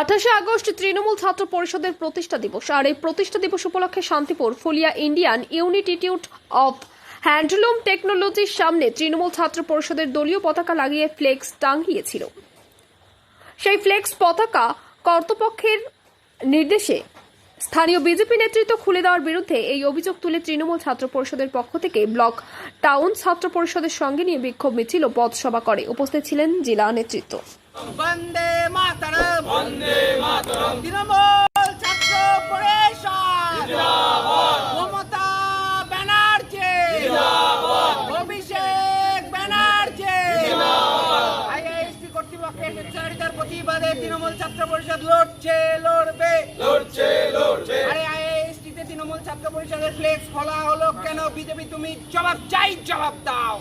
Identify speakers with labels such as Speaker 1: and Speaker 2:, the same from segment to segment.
Speaker 1: আঠাশে আগস্ট তৃণমূল ছাত্র পরিষদের প্রতিষ্ঠা দিবস। আর এই প্রতিষ্ঠা দিবস উপলক্ষে Shantipur Phulia Indian institute of handloom টেকনোলজির সামনে তৃণমূল ছাত্র পরিষদের দলীয় পতাকা লাগিয়ে ফ্লেক্স টাঙ্গিয়েছিল সেই ফ্লেক্স পতাকা কর্তৃপক্ষের নির্দেশে স্থানীয় বিজেপি নেতৃত্ব খুলে দেওয়ার বিরুদ্ধে এই অভিযোগ তুলে তৃণমূল ছাত্র পরিষদের পক্ষ থেকে ব্লক টাউন ছাত্র পরিষদের সঙ্গে নিয়ে বিক্ষোভ মিছিল ও পথসভা করে। উপস্থিত ছিলেন জেলা নেতৃত্ব।
Speaker 2: বন্দে মাতরম। বন্দে মাতরম। তৃণমূল ছাত্র পরিষদ। মমতা ব্যানার্জি। অভিষেক ব্যানার্জি। আইআইএসটি কর্তৃপক্ষের স্বেচ্ছাচারিতার প্রতিবাদে তৃণমূল ছাত্র পরিষদ লড়ছে লড়বে। লড়ছে লড়ছে। আরে আইআইএসটিতে তৃণমূল ছাত্র পরিষদের ফ্লেক্স খোলা হলো কেন? বিজেপি তুমি জবাব চাই জবাব দাও।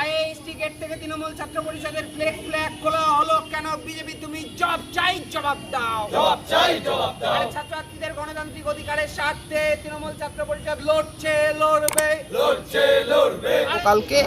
Speaker 2: আইএসটি গেট থেকে তৃণমূল ছাত্র পরিষদের ফ্লেক্স ফ্ল্যাগ খোলা হলো কেন? বিজেপি তুমি জবাব চাই জবাব দাও। জবাব চাই জবাব দাও। ছাত্রছাত্রীদের গণতান্ত্রিক অধিকারের স্বার্থে তৃণমূল ছাত্র পরিষদ লড়ছে লড়বে।
Speaker 3: কালকে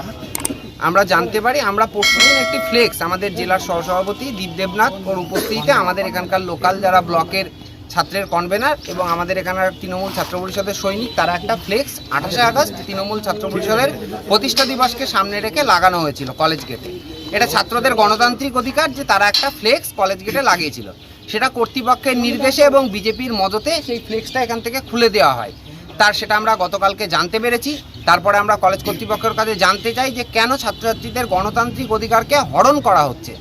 Speaker 3: আমরা জানতে পারি আমরা পরশুদিন একটি ফ্লেক্স আমাদের জেলার সহসভাপতি দীপ দেবনাথ ওর উপস্থিতিতে আমাদের এখানকার লোকাল যারা ব্লকের ছাত্রের কনভেনার এবং আমাদের এখানকার তৃণমূল ছাত্র পরিষদের সৈনিক, তারা একটা ফ্লেক্স আঠাশে আগস্ট তৃণমূল ছাত্র পরিষদের প্রতিষ্ঠা দিবসকে সামনে রেখে লাগানো হয়েছিল কলেজ গেটে এটা ছাত্রদের গণতান্ত্রিক অধিকার যে তারা একটা ফ্লেক্স কলেজ গেটে লাগিয়েছিল। সেটা কর্তৃপক্ষের নির্দেশে এবং বিজেপির মদতে সেই ফ্লেক্সটা এখান থেকে খুলে দেওয়া হয়। তার সেটা আমরা গতকালকে জানতে পেরেছি। তারপরে আমরা কলেজ কর্তৃপক্ষের কাছে জানতে চাই যে কেন ছাত্রছাত্রীদের গণতান্ত্রিক অধিকারকে হরণ করা হচ্ছে?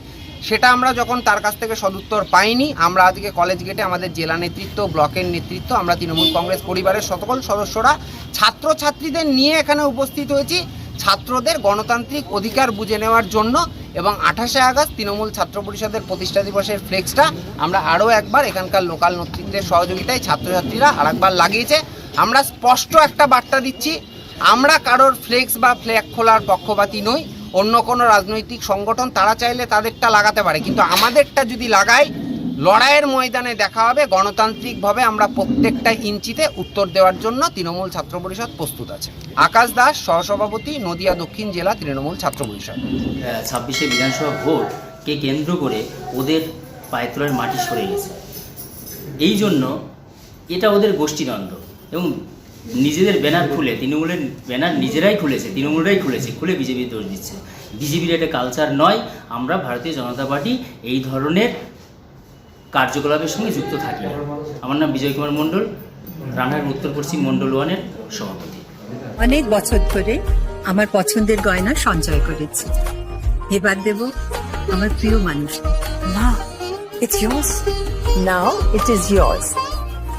Speaker 3: সেটা আমরা যখন তার কাছ থেকে সদুত্তর পাইনি, আমরা আজকে কলেজ গেটে আমাদের জেলা নেতৃত্ব, ব্লকের নেতৃত্ব, আমরা তৃণমূল কংগ্রেস পরিবারের সকল সদস্যরা, ছাত্রছাত্রীদের নিয়ে এখানে উপস্থিত হয়েছি, ছাত্রদের গণতান্ত্রিক অধিকার বুঝে নেওয়ার জন্য এবং আঠাশে আগস্ট তৃণমূল ছাত্র পরিষদের প্রতিষ্ঠা দিবসের ফ্লেক্সটা আমরা আরও একবার এখানকার লোকাল নেতৃত্বের সহযোগিতায় ছাত্রছাত্রীরা আরেকবার লাগিয়েছে। আমরা স্পষ্ট একটা বার্তা দিচ্ছি, আমরা কারোর ফ্লেক্স বা ফ্ল্যাগ খোলার পক্ষপাতি নই। অন্য কোনো রাজনৈতিক সংগঠন, তারা চাইলে তাদেরটা লাগাতে পারে। কিন্তু আমাদেরটা যদি লাগায় লড়াইয়ের ময়দানে দেখা হবে, গণতান্ত্রিকভাবে আমরা প্রত্যেকটা ইঞ্চিতে উত্তর দেওয়ার জন্য তৃণমূল ছাত্র পরিষদ প্রস্তুত আছে। আকাশ দাস, সহসভাপতি, নদিয়া দক্ষিণ জেলা তৃণমূল ছাত্র পরিষদ।
Speaker 4: ছাব্বিশে বিধানসভা ভোটকে কেন্দ্র করে ওদের পায়তলার মাটি সরে গেছে। এই জন্য এটা ওদের গোষ্ঠীদ্বন্দ্ব এবং নিজেদের ব্যানার খুলে তৃণমূলের ব্যানার নিজেরাই খুলেছে তৃণমূলরাই খুলেছে খুলে বিজেপি দোষ দিচ্ছে। বিজেপির এটা কালচার নয় আমরা ভারতীয় জনতা পার্টি এই ধরনের কার্যকলাপের সঙ্গে যুক্ত থাকি আমার নাম বিজয় কুমার মণ্ডল রানাঘাট উত্তর পশ্চিম মণ্ডল ওয়ানের সভাপতি।
Speaker 5: অনেক বছর ধরে আমার পছন্দের গয়না সঞ্চয় করেছি। এবার দেব আমার প্রিয় মানুষ
Speaker 6: মা it's yours. Now it is yours.